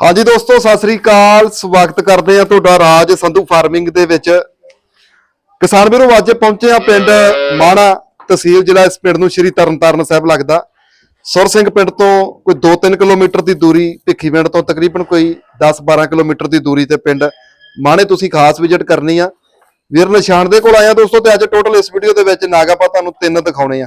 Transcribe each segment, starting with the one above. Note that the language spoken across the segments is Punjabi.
ਹਾਂਜੀ ਦੋਸਤੋ, ਸਤਿ ਸ੍ਰੀ ਅਕਾਲ। ਸਵਾਗਤ ਕਰਦੇ ਆ ਤੁਹਾਡਾ ਰਾਜ ਸੰਧੂ ਫਾਰਮਿੰਗ ਦੇ ਵਿੱਚ। ਕਿਸਾਨ ਵੀਰੋ, ਅੱਜ ਪਹੁੰਚੇ ਆ ਪਿੰਡ ਮਾਣਾ ਤਹਿਸੀਲ ਜ਼ਿਲ੍ਹਾ ਇਸ ਪਿੰਡ ਨੂੰ ਸ਼੍ਰੀ ਤਰਨਤਾਰਨ ਸਾਹਿਬ ਲੱਗਦਾ। ਸੁਰ ਸਿੰਘ ਪਿੰਡ ਤੋਂ ਕੋਈ 2-3 ਕਿਲੋਮੀਟਰ ਦੀ ਦੂਰੀ, ਭਿੱਖੀ ਪਿੰਡ ਤੋਂ ਤਕਰੀਬਨ ਕੋਈ 10-12 ਕਿਲੋਮੀਟਰ ਦੀ ਦੂਰੀ ਤੇ ਪਿੰਡ ਮਾਣੇ, ਤੁਸੀਂ ਖਾਸ ਵਿਜ਼ਿਟ ਕਰਨੀ ਆ। ਵੀਰ, ਨਿਸ਼ਾਨ ਦੇ ਕੋਲ ਆਇਆ ਦੋਸਤੋ ਤੇ ਅੱਜ ਟੋਟਲ ਇਸ ਵੀਡੀਓ ਦੇ ਵਿੱਚ ਨਾਗਾਪਾ ਤੁਹਾਨੂੰ ਤਿੰਨ ਦਿਖਾਉਣੇ ਆ।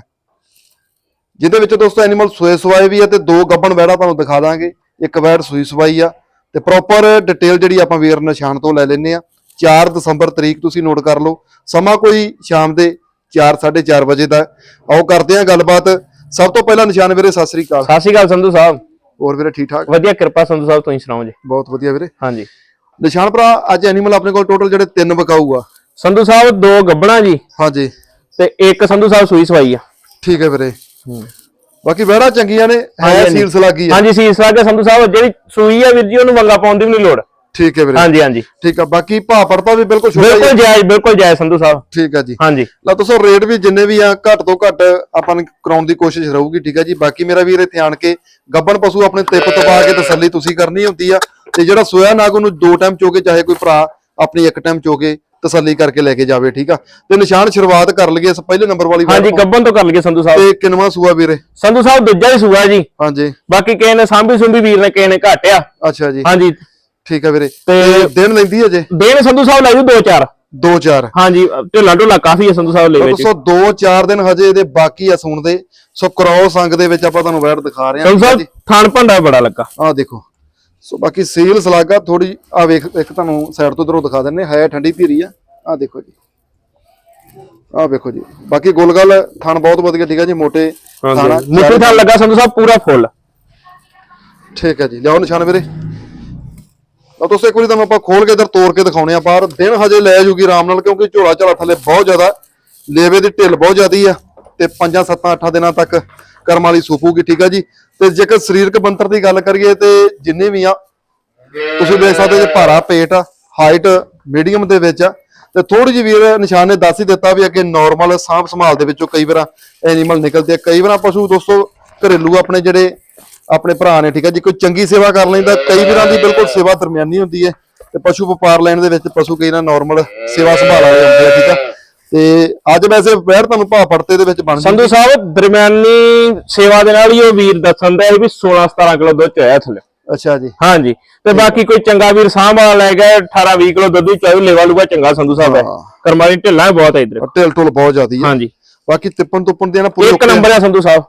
ਜਿਹਦੇ ਵਿੱਚ ਦੋਸਤੋ ਐਨੀਮਲ ਸੋਏ ਸਵਾਏ ਵੀ ਆ ਤੇ ਦੋ ਗੱਬਣ ਵੈੜਾ ਤੁਹਾਨੂੰ ਦਿਖਾ ਦਾਂਗੇ। ਇੱਕ ਵੈੜ ਸੂਈ ਸਵਾਈ ਆ। ਤੇ ਪ੍ਰੋਪਰ ਡਿਟੇਲ ਜਿਹੜੀ ਆਪਾਂ ਵੀਰ ਨਿਸ਼ਾਨ ਤੋਂ ਲੈ ਲੈਨੇ ਆ। 4 ਦਸੰਬਰ ਤਰੀਕ ਤੁਸੀਂ ਨੋਟ ਕਰ ਲਓ। ਸਮਾਂ ਕੋਈ ਸ਼ਾਮ ਦੇ 4:30 ਵਜੇ ਦਾ। ਆਓ ਕਰਦੇ ਆ ਗੱਲਬਾਤ। ਸਭ ਤੋਂ ਪਹਿਲਾਂ ਨਿਸ਼ਾਨ ਵੀਰੇ ਸਤਿ ਸ੍ਰੀ ਅਕਾਲ। ਸਤਿ ਸ਼੍ਰੀ ਅਕਾਲ ਸੰਧੂ ਸਾਹਿਬ। ਹੋਰ ਵੀਰੇ ਠੀਕ ਠਾਕ? ਵਧੀਆ ਕਿਰਪਾ ਸੰਧੂ ਸਾਹਿਬ ਤੁਸੀਂ ਸੁਣਾਓ ਜੀ? ਬਹੁਤ ਵਧੀਆ ਵੀਰੇ। ਹਾਂਜੀ। ਨਿਸ਼ਾਨ ਭਰਾ ਅੱਜ ਐਨੀਮਲ ਆਪਣੇ ਕੋਲ ਟੋਟਲ ਜਿਹੜੇ ਤਿੰਨ ਵਿਕਾਊ ਆ। ਸੰਧੂ ਸਾਹਿਬ ਦੋ ਗੱਬਣਾ ਜੀ ਹਾਂਜੀ। ਤੇ ਇੱਕ ਸੰਧੂ ਸਾਹਿਬ ਸੂਈ ਸਵਾਈ ਆ। ਠੀਕ ਹੈ ਵੀਰੇ। ਬਾਕੀ ਵੈੜਾ ਚੰਗੀਆਂ ਨੇ ਹੈ ਹਾਂਜੀ। ਸੀਲਸ ਲੱਗੀ ਆ। ਹਾਂਜੀ ਸੀਸ ਲਾ ਕੇ ਸੰਧੂ ਸਾਹਿਬ ਜਿਹੜੀ ਸੂਈ ਆ ਵੀਰ ਜੀ ਉਹਨੂੰ ਵੰਗਾ ਪਾਉਣ ਦੀ ਵੀ ਨਹੀਂ ਲੋੜ। ਠੀਕ ਹੈ ਵੀਰੇ। ਹਾਂਜੀ ਹਾਂਜੀ। ਠੀਕ ਆ ਬਾਕੀ ਭਾਅ ਪੜਤਾ ਵੀ ਬਿਲਕੁਲ ਛੋਟਾ ਹੀ ਆ। ਬਿਲਕੁਲ ਜਾਇਜ਼ ਬਿਲਕੁਲ ਜਾਇਜ਼ ਸੰਧੂ ਸਾਹਿਬ। ਠੀਕ ਆ ਜੀ। ਹਾਂਜੀ। ਲਾ ਦੱਸੋ ਰੇਟ ਵੀ ਜਿੰਨੇ ਵੀ ਆ ਘੱਟ ਤੋਂ ਘੱਟ ਆਪਾਂ ਨੂੰ ਕਰਾਉਣ ਦੀ ਕੋਸ਼ਿਸ਼ ਰਹੂਗੀ ਠੀਕ ਆ ਜੀ। ਬਾਕੀ ਮੇਰਾ ਵੀਰ ਇੱਥੇ ਆਣ ਕੇ ਗੱਬਣ ਪਸ਼ੂ ਆਪਣੇ ਤਿੱਪ ਤਪਾ ਕੇ ਤਸੱਲੀ ਤੁਸੀਂ ਕਰਨੀ ਹੁੰਦੀ ਆ ਤੇ ਜਿਹੜਾ ਸੋਇਆ ਨਾਗ ਉਹਨੂੰ ਦੋ ਟਾਈਮ ਚੋਕੇ ਚਾਹੇ ਕੋਈ ਭਰਾ ਆਪਣੀ ਇੱਕ ਟਾਈਮ ਚੋਕੇ ਤਸੱਲੀ ਕਰਕੇ ਲੈ ਕੇ ਜਾਵੇ ਠੀਕ ਆ? ਤੇ ਨਿਸ਼ਾਨ ਸ਼ੁਰੂਆਤ ਕਰ ਲਈਏ ਇਸ ਪਹਿਲੇ ਨੰਬਰ ਵਾਲੀ ਹਾਂਜੀ। ਗੱਬਨ ਤੋਂ ਕਰ ਲਈਏ ਸੰਧੂ ਸਾਹਿਬ। ਤੇ ਕਿੰਨਵਾਂ ਸੂਆ ਵੀਰੇ? ਸੰਧੂ ਸਾਹਿਬ ਦੂਜਾ ਹੀ ਸੂਆ ਜੀ। ਹਾਂਜੀ। ਬਾਕੀ ਕਿਸੇ ਨੇ ਸਾਂਭੀ ਸੁੰਭੀ ਵੀਰ ਨੇ ਕਿਸੇ ਨੇ ਘਾਟਿਆ। ਅੱਛਾ ਜੀ। ਹਾਂਜੀ। ਠੀਕ ਆ ਵੀਰੇ। ਤੇ ਦਿਨ ਲੈਂਦੀ ਹੈ ਜੇ? ਦੇਣ ਸੰਧੂ ਸਾਹਿਬ ਲੈ ਜੂ ਦੋ ਚਾਰ। 2-4 ਹਾਂਜੀ ਢਿੱਲਾ ਢੋਲਾ ਕਾਫੀ ਹੈ ਸੰਧੂ ਸਾਹਿਬ ਲੈ ਵਿੱਚ। ਦੋਸਤੋ 2-4 ਦਿਨ ਹਜੇ ਇਹਦੇ ਬਾਕੀ ਆ ਸੂਣ ਦੇ। ਸੋ ਕ੍ਰੋਸ ਅੰਗ ਦੇ ਵਿੱਚ ਆਪਾਂ ਤੁਹਾਨੂੰ ਵੈਟ ਦਿਖਾ ਰਹੇ ਹਾਂ ਸੰਧੂ ਸਾਹਿਬ ਥਾਣ ਭੰਡਾ ਬੜਾ ਲੱਗਾ। ਆਹ ਦੇਖੋ। ਸੋ ਬਾਕੀ ਸੀਲ ਸਲਾਗਾ ਥੋੜੀ ਆ ਵੇਖ ਇੱਕ ਤੁਹਾਨੂੰ ਸਾਈਡ ਤੋਂ ਇਧਰੋਂ ਦਿਖਾ ਦਿੰਨੇ ਹੈ। ਠੰਡੀ ਧੀਰੀ ਆ। ਆਹ ਦੇਖੋ ਜੀ। ਆਹ ਵੇਖੋ ਜੀ। ਬਾਕੀ ਗੋਲਗਲ ਥਣ ਬਹੁਤ ਵਧੀਆ ਠੀਕ ਆ ਜੀ ਮੋਟੇ ਥਾਣਾ ਮੁੱਠੀ ਥਾਣ ਲੱਗਾ ਸੰਧੂ ਸਾਹਿਬ ਪੂਰਾ ਫੁੱਲ। ਠੀਕ ਹੈ ਜੀ। ਲਿਆਓ ਨਿਸ਼ਾਨ ਵੀਰੇ। ਲਓ ਦੋਸਤੋ ਇੱਕ ਵਾਰੀ ਤੁਹਾਨੂੰ ਆਪਾਂ ਖੋਲ ਕੇ ਇਧਰ ਤੋੜ ਕੇ ਦਿਖਾਉਣੇ ਆ ਬਾਹਰ। ਦਿਨ ਹਜੇ ਲੈ ਜੂਗੀ ਆਰਾਮ ਨਾਲ ਕਿਉਂਕਿ ਝੋਲਾ ਝਾਲਾ ਥੱਲੇ ਬਹੁਤ ਜ਼ਿਆਦਾ ਲੇਵੇ ਦੀ ਢਿੱਲ ਬਹੁਤ ਜ਼ਿਆਦੀ ਆ ਤੇ 5 7 8 ਦਿਨਾਂ ਤੱਕ ਕਰਮਾਂ ਵਾਲੀ ਸੂਪੂਗੀ ਠੀਕ ਆ ਜੀ? ਤੇ ਜੇਕਰ ਸਰੀਰਕ ਬੰਤਰ ਦੀ ਗੱਲ ਕਰੀਏ ਤੇ ਜਿੰਨੇ ਵੀ ਆ, ਤੁਸੀਂ ਦੇਖ ਸਕਦੇ ਜੇ ਭਾਰਾ ਪੇਟ ਆ ਹਾਈਟ ਮੀਡੀਅਮ ਦੇ ਵਿੱਚ ਆ। ਤੇ ਥੋੜੀ ਜਿਹੀ ਵੀਰ ਨਿਸ਼ਾਨ ਨੇ ਦੱਸ ਹੀ ਦਿੱਤਾ ਵੀ ਅੱਗੇ ਨਾਰਮਲ ਸਾਂਭ ਸੰਭਾਲ ਦੇ ਵਿੱਚੋਂ ਕਈ ਵਾਰ ਐਨੀਮਲ ਨਿਕਲਦੇ ਆ। ਕਈ ਵਾਰ ਪਸ਼ੂ ਦੋਸਤੋ, ਘਰੇਲੂ ਆਪਣੇ ਜਿਹੜੇ ਆਪਣੇ ਭਰਾ ਨੇ, ਠੀਕ ਹੈ ਜੀ, ਕੋਈ ਚੰਗੀ ਸੇਵਾ ਕਰ ਲੈਂਦਾ, ਕਈ ਵਾਰਾਂ ਦੀ ਬਿਲਕੁਲ ਸੇਵਾ ਦਰਮਿਆਨੀ ਹੁੰਦੀ ਹੈ। ਤੇ ਪਸ਼ੂ ਵਪਾਰ ਲੈਣ ਦੇ ਵਿੱਚ ਪਸ਼ੂ ਕਈ ਨਾ ਨਾਰਮਲ ਸੇਵਾ ਸੰਭਾਲ ਵਾਲੇ ਹੁੰਦੇ ਆ, ਠੀਕ ਹੈ ਤੇ ਅੱਜ ਵੈਸੇ ਵੈਰ ਤੁਹਾਨੂੰ ਭਾਅ ਪੜਤੇ ਦੇ ਵਿੱਚ ਬਣ ਸੰਧੂ ਸਾਹਿਬ ਦਰਮਿਆਨੀ ਸੇਵਾ ਦੇ ਨਾਲ ਹੀ ਉਹ ਵੀਰ ਦੱਸਣ ਦਾ ਵੀ 16 17 ਕਿਲੋ ਦੁੱਧ ਚੋਇਆ ਥੱਲੇ। ਅੱਛਾ ਜੀ। ਹਾਂਜੀ। ਤੇ ਬਾਕੀ ਕੋਈ ਚੰਗਾ ਵੀਰ ਸਾਂਭ ਵਾਲਾ ਲੈ ਗਿਆ 18 20 ਕਿਲੋ ਦੁੱਧ ਚਾਹੇ ਲੇਵਾ ਲੂਗਾ ਚੰਗਾ ਸੰਧੂ ਸਾਹਿਬ ਹੈ। ਹਾਂ। ਕਰਮਾਲੀ ਢਿੱਲਾ ਬਹੁਤ ਹੈ ਇਧਰ। ਢਿਲ ਢੁਲ ਬਹੁਤ ਜ਼ਿਆਦੀ ਹੈ। ਹਾਂਜੀ। ਬਾਕੀ ਤਿੱਪਣ ਤੁੱਪਣ ਦੀਆਂ ਨਾ ਪੂਰੀ ਇੱਕ ਨੰਬਰ ਹੈ ਸੰਧੂ ਸਾਹਿਬ।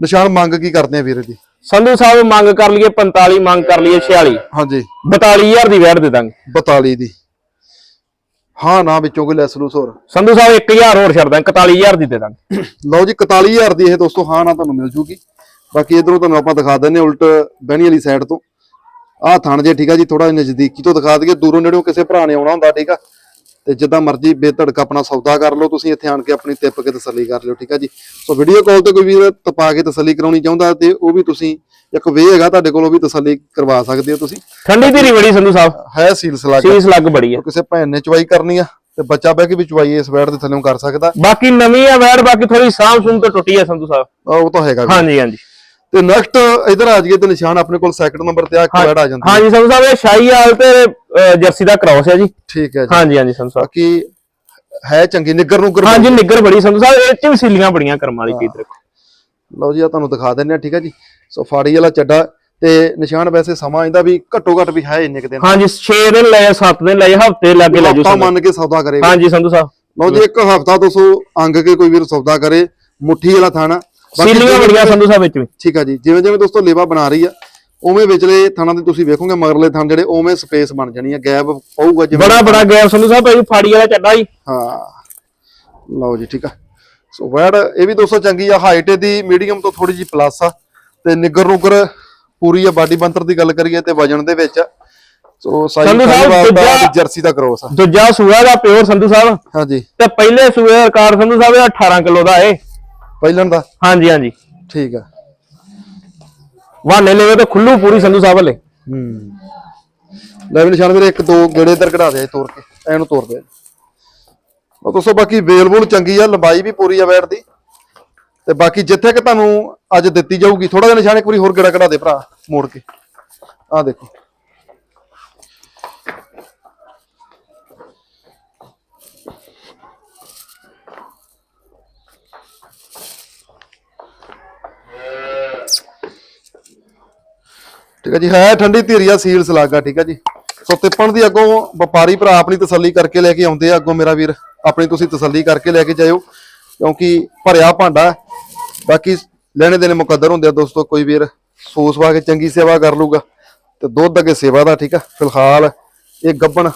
ਨਿਸ਼ਾਨ ਮੰਗ ਕੀ ਕਰਦੇ ਆ ਵੀਰ ਜੀ? ਸੰਧੂ ਸਾਹਿਬ ਮੰਗ ਕਰ ਲਈਏ 45 ਮੰਗ ਕਰ ਲਈਏ 46 ਹਾਂਜੀ। 42000 ਦੀ ਵੈਟ ਦੇ ਦਾਂਗੇ। 42 ਦੀ। ਹਾਂ ਨਾ ਵਿੱਚੋਂ ਕੋਈ ਲੈਸ ਲੂਸ ਹੋਰ। ਸੰਧੂ ਸਾਹਿਬ 1000 ਹੋਰ ਛੱਡ ਦਾਂਗੇ 41000 ਦੀ ਦੇ ਦਾਂਗੇ। ਲਓ ਜੀ 41000 ਦੀ ਇਹ ਦੋਸਤੋ ਹਾਂ ਨਾ ਤੁਹਾਨੂੰ ਮਿਲ ਜੂਗੀ। ਬਾਕੀ ਇਧਰੋਂ ਤੁਹਾਨੂੰ ਆਪਾਂ ਦਿਖਾ ਦਿੰਨੇ ਉਲਟ ਬਹਿਣੀ ਵਾਲੀ ਸਾਈਡ ਤੋਂ। ਆਹ ਥਣ ਜੇ ਠੀਕ ਆ ਜੀ ਥੋੜਾ ਨਜ਼ਦੀਕੀ ਤੋਂ ਦਿਖਾ ਦਈਏ। ਦੂਰੋਂ ਨੇੜੋਂ ਕਿਸੇ ਭਰਾ ਨੇ ਆਉਣਾ ਹੁੰਦਾ ਠੀਕ ਆ। ਤੇ ਜਿੱਦਾਂ ਮਰਜ਼ੀ ਬੇਧੜਕ ਆਪਣਾ ਸੌਦਾ ਕਰ ਲਓ ਤੁਸੀਂ ਇੱਥੇ ਆਣ ਕੇ ਆਪਣੀ ਤਿੱਪ ਕੇ ਤਸੱਲੀ ਕਰ ਲਿਓ ਠੀਕ ਆ ਜੀ? ਸੋ ਵੀਡੀਓ ਕਾਲ ਤੇ ਕੋਈ ਵੀਰ ਤਪਾ ਕੇ ਤਸੱਲੀ ਕਰਾਉਣੀ ਚਾਹੁੰਦਾ ਤੇ ਉਹ ਵੀ ਤੁਸੀਂ ਇੱਕ ਵੇ ਹੈਗਾ ਤੁਹਾਡੇ ਕੋਲ ਉਹ ਵੀ ਤਸੱਲੀ ਕਰਵਾ ਸਕਦੇ ਹੋ ਤੁਸੀਂ। ਠੰਡੀ ਧੀਰੀ ਬੜੀ ਸੰਧੂ ਸਾਹਿਬ। ਹੈ ਸੀਲਸ ਲੱਗ ਸੀਸ ਲੱਗ ਬੜੀ ਹੈ। ਕਿਸੇ ਭੈਣ ਨੇ ਚਵਾਈ ਕਰਨੀ ਆ ਤੇ ਬੱਚਾ ਬਹਿ ਕੇ ਵੀ ਚਵਾਈ ਇਸ ਵੈੜ ਦੇ ਥੱਲੇੋਂ ਕਰ ਸਕਦਾ। ਬਾਕੀ ਨਵੀਂ ਆ ਵੈਟ ਬਾਕੀ ਥੋੜੀ ਸਾਂਭ ਸੂਮ ਤੋਂ ਟੁੱਟੀ ਹੈ ਸੰਧੂ ਸਾਹਿਬ। ਉਹ ਤਾਂ ਹੈਗਾ। ਹਾਂਜੀ ਹਾਂਜੀ। ਤੇ ਨੈਕਸਟ ਇਧਰ ਆ ਜਾਈਏ ਤੇ ਨਿਸ਼ਾਨ ਆਪਣੇ ਕੋਲ ਸੈਕਿੰਡ ਨੰਬਰ ਤੇ ਆ ਕੁਐਡ ਆ ਜਾਂਦੀ ਹਾਂਜੀ ਸੰਧੂ ਸਾਹਿਬ ਇਹ ਸ਼ਾਹੀ ਹਾਲ ਤੇ ਜਰਸੀ ਦਾ ਕ੍ਰਾਸ ਹੈ ਜੀ। ਠੀਕ ਹੈ ਜੀ। ਹਾਂਜੀ ਹਾਂਜੀ ਸੰਧੂ ਸਾਹਿਬ। ਬਾਕੀ ਹੈ ਚੰਗੀ ਨਿੱਗਰ ਨੂਗਰ ਹਾਂਜੀ ਨਿੱਗਰ ਬੜੀ ਸੰਧੂ ਸਾਹਿਬ ਇਹ ਚ ਵੀ ਸੀਲੀਆਂ ਬੜੀਆਂ ਕਰਮ ਵਾਲੀ ਚੀਜ਼ ਦੇਖੋ। ਲਓ ਜੀ ਆ ਤੁਹਾਨੂੰ ਦਿਖਾ ਦਿੰਨੇ ਆ ਠੀਕ ਹੈ ਜੀ। ਸੋ ਫਾੜੀ ਵਾਲਾ ਚੱਡਾ ਤੇ ਨਿਸ਼ਾਨ ਵੈਸੇ ਸਮਾਂ ਇਹਦਾ ਵੀ ਘੱਟੋ ਘੱਟ ਵੀ ਹੈ ਇੰਨੇ ਕੁ ਦਿਨ। ਹਾਂਜੀ 6 ਦਿਨ ਲਏ 7 ਦਿਨ ਲਏ ਹਫ਼ਤੇ ਲੱਗੇ ਲੈ ਜੂ ਮੰਨ ਕੇ ਸੌਦਾ ਕਰੇਗਾ ਹਾਂਜੀ ਸੰਧੂ ਸਾਹਿਬ। ਲਓ ਜੀ ਇੱਕ ਹਫਤਾ ਤੋਂ ਸੋ ਅੰਗ ਕੇ ਕੋਈ ਵੀਰ ਸੌਦਾ ਕਰੇ ਮੁੱਠੀ ਵਾਲਾ ਥਾਣਾ। ਸੀਲੀਆਂ ਬੜੀਆਂ ਸੰਧੂ ਸਾਹਿਬ ਵਿੱਚ ਵੀ। ਠੀਕ ਆ ਜੀ ਜਿਵੇਂ ਜਿਵੇਂ ਦੋਸਤੋ ਲੇਵਾ ਬਣਾ ਰਹੀ ਆ ਉਵੇਂ ਵਿਚਲੇ ਥਾਣਾ ਦੇ ਤੁਸੀਂ ਵੇਖੋਗੇ ਮਗਰਲੇ ਥਾਂ ਜਿਹੜੇ ਉਵੇਂ ਸਪੇਸ ਬਣ ਜਾਣੀ ਆ ਗੈਪ ਪਊਗਾ ਜਿਵੇਂ ਬੜਾ ਬੜਾ ਗੈਪ ਸੰਧੂ ਸਾਹਿਬ ਭਾਈ ਫਾੜੀ ਵਾਲਾ ਚੱਡਾ ਜੀ। ਹਾਂ। ਲਓ ਜੀ ਠੀਕ ਆ। ਸੋ ਵੈੜ ਇਹ ਵੀ ਦੋਸਤੋ ਚੰਗੀ ਆ ਹਾਈਟ ਇਹਦੀ ਮੀਡੀਅਮ ਤੋਂ ਥੋੜੀ ਜੀ ਪਲੱਸ ਆ। ਤੇ ਨਿੱਗਰ ਨੁਗਰ ਪੂਰੀ ਆ ਬਾਡੀ ਬੰਤਰ ਦੀ ਗੱਲ ਕਰੀਏ ਤੇ ਵਜਨ ਦੇ ਵਿੱਚ। ਸੋ ਸਾਈ ਦੂਜਾ- ਜਰਸੀ ਦਾ ਕ੍ਰੋਸ ਆ। ਦੂਜਾ ਸੂਆ ਦਾ ਪਿਓਰ ਸੰਧੂ ਸਾਹਿਬ। ਹਾਂਜੀ ਤੇ ਪਹਿਲੇ ਸੂਏ ਦਾ ਰਿਕਾਰਡ ਸੰਧੂ ਸਾਹਿਬ ਦਾ 18 ਕਿਲੋ ਦਾ ਏ। ਪਹਿਲਣ ਦਾ? ਹਾਂਜੀ ਹਾਂਜੀ। ਠੀਕ ਆ। ਵਾਨੇ ਲੈਵੇ ਤੇ ਖੁੱਲੂ ਪੂਰੀ ਸੰਧੂ ਸਾਹਿਬ ਹਲੇ ਹੂੰ। ਲੈ ਵੀ ਨਿਸ਼ਾਨ ਵੀਰੇ ਇੱਕ ਦੋ ਗੇੜੇ ਇੱਧਰ ਕਢਾ ਦੇ ਤੋੜ ਕੇ ਐਨੂੰ ਤੋੜ ਦੇ। ਉਹ ਦੋਸਤੋ ਬਾਕੀ ਵੇਲ ਵੂਲ ਚੰਗੀ ਆ ਲੰਬਾਈ ਵੀ ਪੂਰੀ ਆ ਵੈਟ ਦੀ। ਤੇ ਬਾਕੀ ਜਿੱਥੇ ਕਿ ਤੁਹਾਨੂੰ ਅੱਜ ਦਿੱਤੀ ਜਾਊਗੀ ਥੋੜਾ ਜਿਹਾ ਨਿਸ਼ਾਨ ਇੱਕ ਵਾਰੀ ਹੋਰ ਗੇੜਾ ਕਢਾ ਦੇ ਭਰਾ ਮੋੜ ਕੇ। ਆ ਦੇਖੋ। ਠੀਕ ਹੈ ਜੀ ਹੈ ਠੰਡੀ ਧੀਰੀਆ ਸੀਲ ਸਲਾਗਾ ਠੀਕ ਹੈ ਜੀ। ਸੋ ਤਿੱਪਣ ਦੀ ਅੱਗੋਂ ਵਪਾਰੀ ਭਰਾ ਆਪਣੀ ਤਸੱਲੀ ਕਰਕੇ ਲੈ ਕੇ ਆਉਂਦੇ ਆ ਅੱਗੋਂ ਮੇਰਾ ਵੀਰ। ਆਪਣੀ ਤੁਸੀਂ ਤਸੱਲੀ ਕਰਕੇ ਲੈ ਕੇ ਜਾਇਓ ਕਿਉਂਕਿ ਭਰਿਆ ਭਾਂਡਾ। ਬਾਕੀ ਲੈਣੇ ਦੇਣੇ ਮੁਕੱਦਰ ਹੁੰਦੇ ਆ ਦੋਸਤੋ ਕੋਈ ਵੀਰ ਸੋਸ ਵਾ ਕੇ ਚੰਗੀ ਸੇਵਾ ਕਰ ਲੂਗਾ ਤੇ ਦੁੱਧ ਅੱਗੇ ਸੇਵਾ ਦਾ ਠੀਕ ਆ। ਫਿਲਹਾਲ ਇਹ ਗੱਬਣ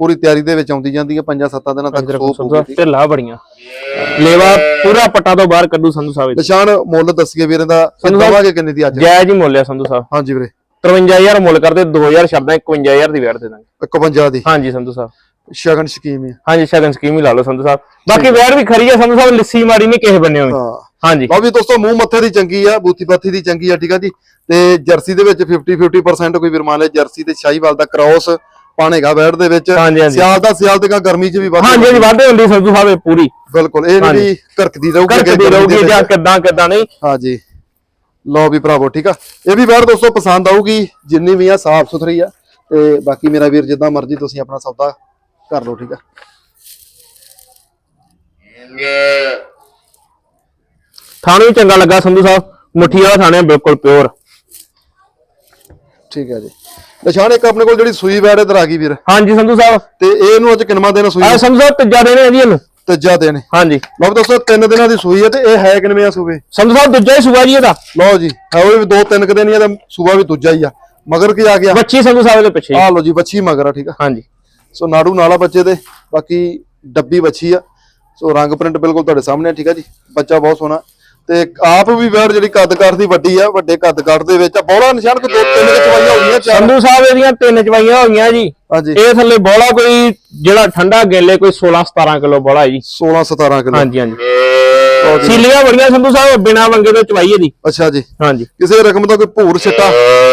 ਪੂਰੀ ਤਿਆਰੀ ਦੇ ਵਿੱਚ ਆਉਂਦੀ ਜਾਂਦੀ ਹੈ ਪੰਜਾਂ ਸੱਤਾਂ ਦਿਨਾਂ ਤੱਕ ਸੋ ਸੰਧੂ ਪਊਗੀ ਸਾਹਿਬ ਢਿੱਲਾ ਬੜੀਆਂ। ਲੇਵਾ ਪੂਰਾ ਪੱਟਾ ਤੋਂ ਬਾਹਰ ਕੱਢੂ ਸੰਧੂ ਸਾਹਿਬ ਇਹਦੀ। ਨਿਸ਼ਾਨ ਮੁੱਲ ਦੱਸੀਏ ਵੀਰ ਦਾ ਦਵਾਂਗੇ ਕਿੰਨੇ ਦੀ ਅੱਜ? ਜਾਇਜ਼ ਹੀ ਮੁੱਲ ਆ ਸੰਧੂ ਸਾਹਿਬ। ਹਾਂਜੀ ਵੀਰੇ। 53000 ਮੁੱਲ ਕਰਦੇ 2000 ਛੱਡਦਾ 51000 ਦੀ ਵੇੜ ਦੇ ਦਾਂਗੇ। 51 ਦੀ? ਹਾਂਜੀ ਸੰਧੂ ਸਾਹਿਬ। ਸ਼ਗਨ ਸਕੀਮ ਹੈ ਹਾਂਜੀ ਸ਼ਗਨ ਸਕੀਮ ਹੀ ਲਾ ਲਓ ਸੰਧੂ ਸਾਹਿਬ। ਬਾਕੀ ਵੇੜ ਵੀ ਖਰੀ ਆ ਸੰਧੂ ਸਾਹਿਬ ਲਿੱਸੀ ਮਾੜੀ ਨਹੀਂ ਕਿਸੇ ਬੰਨੇ ਹੋਈ। ਹਾਂ। ਹਾਂਜੀ। ਲਓ ਵੀ ਦੋਸਤੋ ਮੂੰਹ ਮੱਥੇ ਦੀ ਚੰਗੀ ਆ ਬੂਥੀ ਬਾਥੀ ਦੀ ਚੰਗੀ ਆ ਠੀਕ ਆ ਜੀ। ਤੇ ਜਰਸੀ ਦੇ ਵਿੱਚ 50 50% ਕੋਈ ਵੀਰ ਮੰਨ ਲੈ ਜਰਸੀ ਤੇ ਸ਼ਾਹੀਵਾਲ ਦਾ ਕ੍ਰਾਸ ਪਾਣੇਗਾ ਬੈੜ ਦੇ ਵਿੱਚ। ਹਾਂਜੀ, ਹਾਂਜੀ। ਸਿਆਲ ਦਾ ਸਿਆਲ ਤੇ ਕਾ ਗਰਮੀ 'ਚ ਵੀ ਵੱਧ ਹਾਂਜੀ ਹਾਂਜੀ ਵਾਧੇ ਹੁੰਦੀ ਸੰਧੂ ਸਾਹਿਬ ਇਹ ਪੂਰੀ। ਬਿਲਕੁਲ ਇਹ ਜਿਹੜੀ ਘਰਕਦੀ ਰਹੂਗੀ ਕਰਕਦੀ ਗਰਮੀ ਦੇ ਰਹੂਗੀ ਵਿੱਚ। ਜਾਂ ਕਿੱਦਾਂ ਕਿੱਦਾਂ ਨਹੀਂ। ਹਾਂਜੀ। ਲਓ ਵੀ ਭਰਾਵੋ ਠੀਕ ਆ? ਇਹ ਵੀ ਬੈੜ ਦੋਸਤੋ ਪਸੰਦ ਆਊਗੀ ਜਿੰਨੀ ਵੀ ਆ ਸਾਫ਼ ਸੁਥਰੀ ਆ। ਤੇ ਬਾਕੀ ਮੇਰਾ ਵੀਰ ਜਿੱਦਾਂ ਮਰਜ਼ੀ ਤੁਸੀਂ ਆਪਣਾ ਸੌਦਾ ਕਰ ਲਓ ਠੀਕ ਆ? ਥਾਣੇ ਵੀ ਚੰਗਾ ਲੱਗਾ ਸੰਧੂ ਸਾਹਿਬ। ਮੁੱਠੀ ਵਾਲਾ ਥਾਣੇ ਆ, ਬਿਲਕੁਲ ਪਿਓਰ ਠੀਕ ਹੈ ਜੀ। ਨਿਸ਼ਾਨ ਇੱਕ ਆਪਣੇ ਕੋਲ ਜਿਹੜੀ ਸੂਈ ਬੈੜ ਇਧਰ ਆ ਗਈ ਵੀਰ। ਹਾਂਜੀ ਸੰਧੂ ਸਾਹਿਬ। ਤੇ ਇਹਨੂੰ ਅੱਜ ਕਿੰਨਵਾਂ ਦਿਨ ਸੂਈ ਆ ਸੰਧੂ ਸਾਹਿਬ ਤੀਜਾ ਦਿਨ ਜੀ ਇਹਨੂੰ। ਤੀਜਾ ਦਿਨ। ਹਾਂਜੀ। ਲਓ ਦੋਸਤੋ ਤਿੰਨ ਦਿਨਾਂ ਦੀ ਸੂਈ ਹੈ ਤੇ ਇਹ ਹੈ ਕਿੰਨਵੇਂ ਆ ਸੂਬੇ? ਸੰਧੂ ਸਾਹਿਬ ਦੂਜਾ ਹੀ ਸੂਆ ਜੀ ਇਹਦਾ। ਲਓ ਜੀ ਹੈ ਉਹ ਵੀ ਦੋ ਤਿੰਨ ਦਿਨ ਹੀ ਤੇ ਸੂਬਾ ਵੀ ਦੂਜਾ ਹੀ ਆ। ਮਗਰ ਕੀ ਆ ਗਿਆ? ਬੱਚੀ ਸੰਧੂ ਸਾਹਿਬ ਦੇ ਪਿੱਛੇ। ਆ ਲਓ ਜੀ ਬੱਚੀ ਮਗਰ ਆ ਠੀਕ ਆ? ਹਾਂਜੀ। ਸੋ ਨਾੜੂ ਨਾਲਾ ਬੱਚੇ ਦੇ ਬਾਕੀ ਡੱਬੀ ਬੱਚੀ ਆ। ਸੋ ਰੰਗ ਪ੍ਰਿੰਟ ਬਿਲਕੁਲ ਤੁਹਾਡੇ ਸਾਹਮਣੇ ਆ, ਠੀਕ ਆ ਜੀ? ਬੱਚਾ ਬਹੁਤ ਸੋਹਣਾ। ਤੇ ਆਪ ਵੀ ਬੈੜ ਜਿਹੜੀ ਕੱਦ-ਕੱਦ ਦੀ ਵੱਡੀ ਆ ਵੱਡੇ ਕੱਦ-ਕੱਦ ਦੇ ਵਿੱਚ ਆ ਬੋਲਾ ਨਿਸ਼ਾਨ ਕੋ ਦੋ ਤਿੰਨ ਚਵਾਈਆਂ ਹੋ ਗਈਆਂ ਚਾਰ। ਸੰਧੂ ਸਾਹਿਬ ਇਹਦੀਆਂ ਤਿੰਨ ਚਵਾਈਆਂ ਹੋਈਆਂ ਜੀ। ਹਾਂਜੀ। ਇਹ ਥੱਲੇ ਬੋਲਾ ਕੋਈ ਜਿਹੜਾ ਠੰਡਾ ਗੇਲੇ ਕੋਈ 16 17 ਕਿਲੋ ਬੋਲਾ ਜੀ। 16 17 ਕਿਲੋ। ਹਾਂਜੀ ਹਾਂਜੀ। ਸੀਲੀਆਂ ਬੜੀਆਂ ਸੰਧੂ ਸਾਹਿਬ ਬਿਨਾ ਵੰਗੇ ਤੋਂ ਚਵਾਈ ਇਹਦੀ। ਅੱਛਾ ਜੀ। ਹਾਂਜੀ। ਕਿਸੇ ਰਕਮ ਦਾ ਕੋਈ ਭੂਰ ਛਿੱਟਾ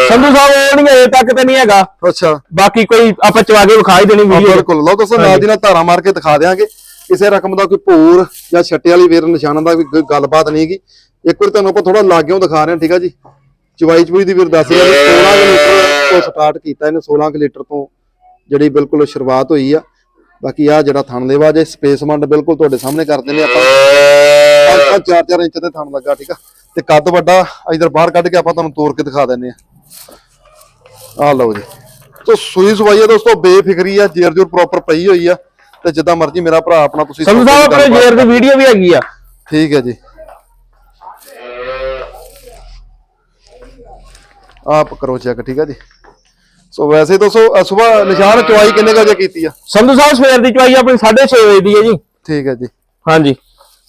ਸੰਧੂ ਸਾਹਿਬ ਉਹ ਨਹੀਂ ਅਜੇ ਤੱਕ ਤੇ ਨਹੀਂ ਹੈਗਾ। ਅੱਛਾ। ਬਾਕੀ ਕੋਈ ਆਪਾਂ ਚਵਾ ਕੇ ਵਿਖਾ ਹੀ ਦੇਣੀ ਵੀਡੀਓ ਬਿਲਕੁਲ। ਲਓ ਦੋਸਤੋ ਨਾਲ ਦੀ ਨਾਲ ਧਾਰਾ ਮਾਰ ਕੇ ਦਿਖਾ ਦਿਆਂਗੇ। ਕਿਸੇ ਰਕਮ ਦਾ ਕੋਈ ਭੂਰ ਜਾਂ ਛੱਟੇ ਵਾਲੀ ਵੀਰ ਨਿਸ਼ਾਨਾਂ ਦਾ ਕੋਈ ਗੱਲਬਾਤ ਨਹੀਂ ਹੈਗੀ। ਇੱਕ ਵਾਰ ਤੁਹਾਨੂੰ ਆਪਾਂ ਥੋੜਾ ਲਾਗਿਓਂ ਦਿਖਾ ਰਹੇ ਹਾਂ, ਠੀਕ ਆ ਜੀ? ਚਵਾਈ ਚਵਈ ਦੀ ਵੀਰ ਦੱਸ ਰਿਹਾ 16 ਕੁ ਲੀਟਰ ਤੋਂ ਸਟਾਰਟ ਕੀਤਾ ਇਹਨੇ 16 ਲੀਟਰ ਤੋਂ ਜਿਹੜੀ ਬਿਲਕੁਲ ਸ਼ੁਰੂਆਤ ਹੋਈ ਆ। ਬਾਕੀ ਆ ਜਿਹੜਾ ਥਣ ਦੇਵਾ ਜੇ ਸਪੇਸ ਮੰਡ ਬਿਲਕੁਲ ਤੁਹਾਡੇ ਸਾਹਮਣੇ ਕਰ ਦਿੰਦੇ ਆਪਾਂ। 5 4 4 ਇੰਚ ਤੇ ਥਣ ਲੱਗਾ, ਠੀਕ ਆ? ਤੇ ਕੱਦ ਵੱਡਾ, ਇਧਰ ਬਾਹਰ ਕੱਢ ਕੇ ਆਪਾਂ ਤੁਹਾਨੂੰ ਤੋੜ ਕੇ ਦਿਖਾ ਦਿੰਦੇ ਆ ਆ ਲਓ ਜੀ। ਤੋ ਸੂਈ ਸਵਾਈ ਆ ਦੋਸਤੋ, ਬੇਫਿਕਰੀ ਆ ਜੇਰ ਜੋਰ ਪ੍ਰੋਪਰ ਪਈ ਹੋਈ ਆ। ਤੇ ਜਿੱਦਾਂ ਮਰਜ਼ੀ ਮੇਰਾ ਭਰਾ ਆਪਣਾ ਤੁਸੀਂ ਸੰਧੂ ਸਾਹਿਬ ਆਪਣੇ ਜੇਰ ਦੀ ਵੀਡੀਓ ਵੀ ਹੈਗੀ ਆ। ਠੀਕ ਹੈ ਜੀ। ਆਪ ਕਰੋ ਚੈੱਕ ਠੀਕ ਹੈ ਜੀ। ਸੋ ਵੈਸੇ ਦੋਸਤੋ ਸਵੇਰ ਨਿਸ਼ਾਨ ਚਵਾਈ ਕਿੰਨੇ ਵਜੇ ਕੀਤੀ ਆ? ਸੰਧੂ ਸਾਹਿਬ ਸਵੇਰ ਦੀ ਚਵਾਈ ਆਪਣੀ 6:30 ਵਜੇ ਦੀ ਹੈ ਜੀ। ਠੀਕ ਹੈ ਜੀ। ਹਾਂਜੀ।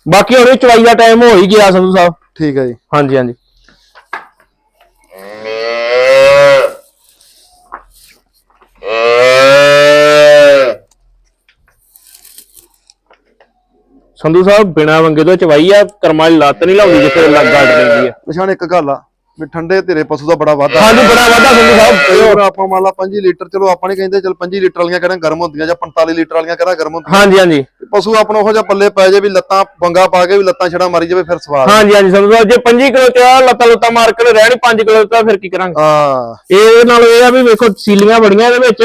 ਬਾਕੀ ਹੁਣ ਚਵਾਈ ਦਾ ਟਾਈਮ ਹੋ ਹੀ ਗਿਆ ਸੰਧੂ ਸਾਹਿਬ। ਠੀਕ ਹੈ ਜੀ। ਹਾਂਜੀ ਹਾਂਜੀ। ਸੰਧੂ ਸਾਹਿਬ ਬਿਨਾ ਵੰਗੇ ਤੋਂ ਚਵਾਈ ਆ ਕਰਮਾਂ ਵਾਲੀ ਲੱਤ ਨਹੀਂ ਲਾਉਂਦੀ ਜਿੱਥੇ ਲੱਗ ਗੱਡ ਪੈਂਦੀ ਆ। ਨਿਸ਼ਾਨ ਇੱਕ ਗੱਲ ਆ ਵੀ ਠੰਡੇ ਤੇਰੇ ਪਸ਼ੂ ਦਾ ਬੜਾ ਵਾਧਾ। ਹਾਂਜੀ ਬੜਾ ਵਾਧਾ ਸੰਧੂ ਸਾਹਿਬ। ਵਾਰ ਆਪਾਂ ਮੰਨ ਲਾ 5 ਲੀਟਰ ਚਲੋ ਆਪਾਂ ਨਹੀਂ ਕਹਿੰਦੇ ਚਲ 5 ਲੀਟਰ ਵਾਲੀਆਂ ਕਹਿੰਦਾ ਗਰਮ ਹੁੰਦੀਆਂ ਜਾਂ 45 ਲੀਟਰ ਵਾਲੀਆਂ ਕਹਿੰਦਾ ਗਰਮ ਹੁੰਦੀਆਂ। ਹਾਂਜੀ ਹਾਂਜੀ। ਪਸ਼ੂ ਆਪਣਾ ਉਹੋ ਜਿਹਾ ਪੱਲੇ ਪੈ ਜਾਏ ਵੀ ਲੱਤਾਂ ਬੰਗਾ ਪਾ ਕੇ ਵੀ ਲੱਤਾਂ ਛੜਾ ਮਾਰੀ ਜਾਵੇ ਫਿਰ ਸਵਾਦ ਹਾਂਜੀ ਹਾਂਜੀ ਸੰਧੂ ਸਾਹਿਬ ਜੇ 5 ਕਿਲੋ ਚ ਲੱਤਾਂ ਲੁੱਤਾਂ ਮਾਰ ਕੇ ਰਹਿਣੀ 5 ਕਿਲੋ ਤਾਂ ਫਿਰ ਕੀ ਕਰਾਂਗੇ? ਹਾਂ। ਇਹ ਨਾਲ ਇਹ ਆ ਵੀ ਵੇਖੋ ਸੀਲੀਆਂ ਬੜੀਆਂ ਇਹਦੇ ਵਿੱਚ।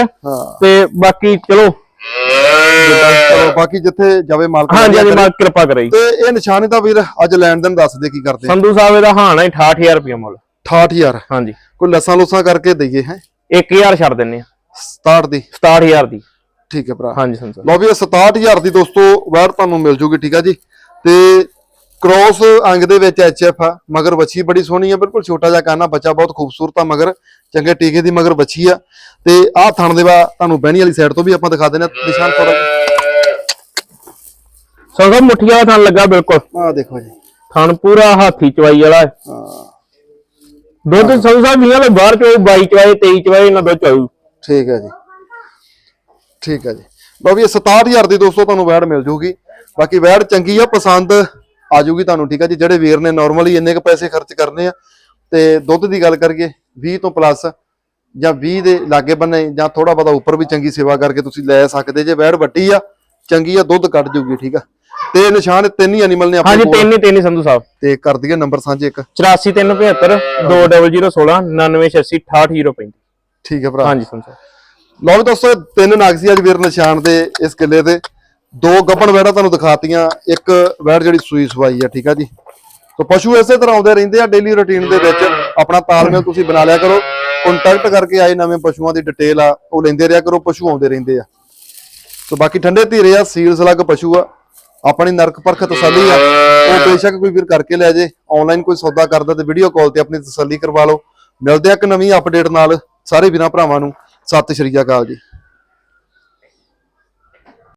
ਤੇ ਬਾਕੀ ਚਲੋ ਚਲੋ ਬਾਕੀ ਜਿੱਥੇ ਜਾਵੇ ਮਾਲਕ ਹਾਂਜੀ ਹਾਂਜੀ ਮਾਲਕ ਕਿਰਪਾ ਕਰੇ। ਤੇ ਇਹ ਨਿਸ਼ਾਨੀ ਦਾ ਵੀਰ ਅੱਜ ਲੈਣ ਦੇਣ ਦੱਸ ਦੇ ਕੀ ਕਰਦੇ ਸੰਧੂ ਸਾਹਿਬ ਇਹਦਾ ਹਾਣਾ 68000 ਰੁਪਏ ਮੁੱਲ। 68000 ਹਾਂਜੀ। ਕੋਈ ਲੱਸਾਂ ਲੁੱਸਾਂ ਕਰਕੇ ਦਈਏ ਹੈ? 1000 ਛੱਡ ਦਿੰਨੇ ਆ। 67 ਦੀ। 67000 ਦੀ। ਠੀਕ ਹੈ ਭਰਾ। ਹਾਂਜੀ ਸੰਧੂ ਲਓ ਵੀ ਇਹ 67000 ਦੀ ਦੋਸਤੋ ਵੈਰ ਤੁਹਾਨੂੰ ਮਿਲ ਜੂਗੀ ਠੀਕ ਆ ਜੀ? ਤੇ ਕ੍ਰੋਸ ਅੰਗ ਦੇ ਵਿੱਚ ਐਚਐਫ ਆ ਮਗਰ ਬੱਚੀ ਬੜੀ ਸੋਹਣੀ ਆ ਬਿਲਕੁਲ ਛੋਟਾ ਜਿਹਾ ਕਾਨਾ ਬੱਚਾ ਬਹੁਤ ਖੂਬਸੂਰਤ ਆ ਮਗਰ ਚੰਗੇ ਟੀਕੇ ਦੀ ਮਗਰ ਬੱਚੀ ਆ। ਤੇ ਆਹ ਥਣ ਦੇਵਾ ਤੁਹਾਨੂੰ ਬਹਿਣੀ ਵਾਲੀ ਸਾਈਡ ਤੋਂ ਵੀ ਆਪਾਂ ਦਿਖਾ ਦਿੰਦੇ ਆ ਨਿਸ਼ਾਨ ਥੋੜਾ ਸਾਹਿਬ ਮੁੱਠੀਆਂ ਦਾ ਥਣ ਲੱਗਾ ਬਿਲਕੁਲ। ਆ ਦੇਖੋ ਜੀ। ਥਣ ਪੂਰਾ ਹਾਥੀ ਚਵਾਈ ਵਾਲਾ ਹੈ। ਹਾਂ। ਦੁੱਧ ਸੰਧੂ ਸਾਹਿਬ ਵੀਆਂ ਲੈ ਬਾਹਰ ਚੋਏ 22 ਚਵਾਏ 23 ਚਵਾਏ ਇਹਨਾਂ ਦੋ ਚਾਉ ਠੀਕ ਹੈ ਜੀ। ਠੀਕ ਹੈ ਜੀ। ਵੀ ਇਹ 67000 ਦੀ ਦੋਸਤੋ ਤੁਹਾਨੂੰ ਵੈੜ ਮਿਲ ਜੂਗੀ। ਬਾਕੀ ਵੈੜ ਚੰਗੀ ਆ ਪਸੰਦ ਆ ਜੂਗੀ ਤੁਹਾਨੂੰ ਠੀਕ ਹੈ ਜੀ? ਜਿਹੜੇ ਵੀਰ ਨੇ ਨਾਰਮਲੀ ਇੰਨੇ ਕ ਪੈਸੇ ਖਰਚ ਕਰਨੇ ਆ ਤੇ ਦੁੱਧ ਦੀ ਗੱਲ ਕਰੀਏ 20 ਤੋਂ ਪਲੱਸ ਜਾਂ 20 ਦੇ ਲਾਗੇ ਬੰਨੇ ਜਾਂ ਥੋੜਾ ਬਹੁਤਾ ਉੱਪਰ ਵੀ ਚੰਗੀ ਸੇਵਾ ਕਰਕੇ ਤੁਸੀਂ ਲੈ ਸਕਦੇ ਜੇ ਵੈੜ ਵੱਡੀ ਆ ਚੰਗੀ ਆ ਦੁੱਧ ਕੱਢ ਜੂਗੀ ਠੀਕ ਆ? ਤੇ ਨਿਸ਼ਾਨ ਤਿੰਨ ਹੀ ਐਨੀਮਲ ਨੇ ਆਪਣੇ ਹਾਂਜੀ ਤਿੰਨ ਹੀ ਤਿੰਨ ਹੀ ਸੰਧੂ ਸਾਹਿਬ। ਤੇ ਕਰ ਦਈਏ ਨੰਬਰ ਸਾਂਝੇ ਇੱਕ। 84375 2016 9986 68035 ਠੀਕ ਹੈ ਭਰਾ। ਹਾਂਜੀ ਸੰਧੂ ਸਾਹਿਬ। ਲਓ ਵੀ ਦੋਸਤੋ ਤਿੰਨ ਨਗ ਸੀ ਅੱਜ ਵੀਰ ਨਿਸ਼ਾਨ ਦੇ ਇਸ ਕਿੱਲੇ ਤੇ। ਦੋ ਗੱਭਣ ਵੈੜਾਂ ਤੁਹਾਨੂੰ ਦਿਖਾਤੀਆਂ, ਇੱਕ ਵੈੜ ਜਿਹੜੀ ਸੂਈ ਸਵਾਈ ਆ, ਠੀਕ ਆ ਜੀ। ਸੋ ਪਸ਼ੂ ਇਸੇ ਤਰ੍ਹਾਂ ਆਉਂਦੇ ਰਹਿੰਦੇ ਆ ਡੇਲੀ ਰੁਟੀਨ ਦੇ ਵਿੱਚ। ਆਪਣਾ ਤਾਲਮੇਲ ਤੁਸੀਂ ਬਣਾ ਲਿਆ ਕਰੋ। ਕੰਟੈਕਟ ਕਰਕੇ ਆਏ ਨਵੇਂ ਪਸ਼ੂਆਂ ਦੀ ਡਿਟੇਲ ਆ, ਉਹ ਲੈਂਦੇ ਰਿਹਾ ਕਰੋ, ਪਸ਼ੂ ਆਉਂਦੇ ਰਹਿੰਦੇ ਆ। ਸੋ ਬਾਕੀ ਠੰਡੇ ਧੀਰੇ ਆ ਸੀਲ ਸਲੱਗ ਪਸ਼ੂ ਆ। ਆਪਣੀ ਨਰਕ ਪਰਖ ਤਸੱਲੀ ਆ। ਉਹ ਬੇਸ਼ੱਕ ਕੋਈ ਵੀਰ ਕਰਕੇ ਲੈ ਜੇ। ਆਨਲਾਈਨ ਕੋਈ ਸੌਦਾ ਕਰਦਾ ਤੇ ਵੀਡੀਓ ਕਾਲ ਤੇ ਆਪਣੀ ਤਸੱਲੀ ਕਰਵਾ ਲਓ। ਮਿਲਦੇ ਆ ਇੱਕ ਨਵੀਂ ਅਪਡੇਟ ਨਾਲ ਸਾਰੇ ਵੀਰਾਂ ਭਰਾਵਾਂ ਨੂੰ। ਸਤਿ ਸ਼੍ਰੀ ਅਕਾਲ ਜੀ।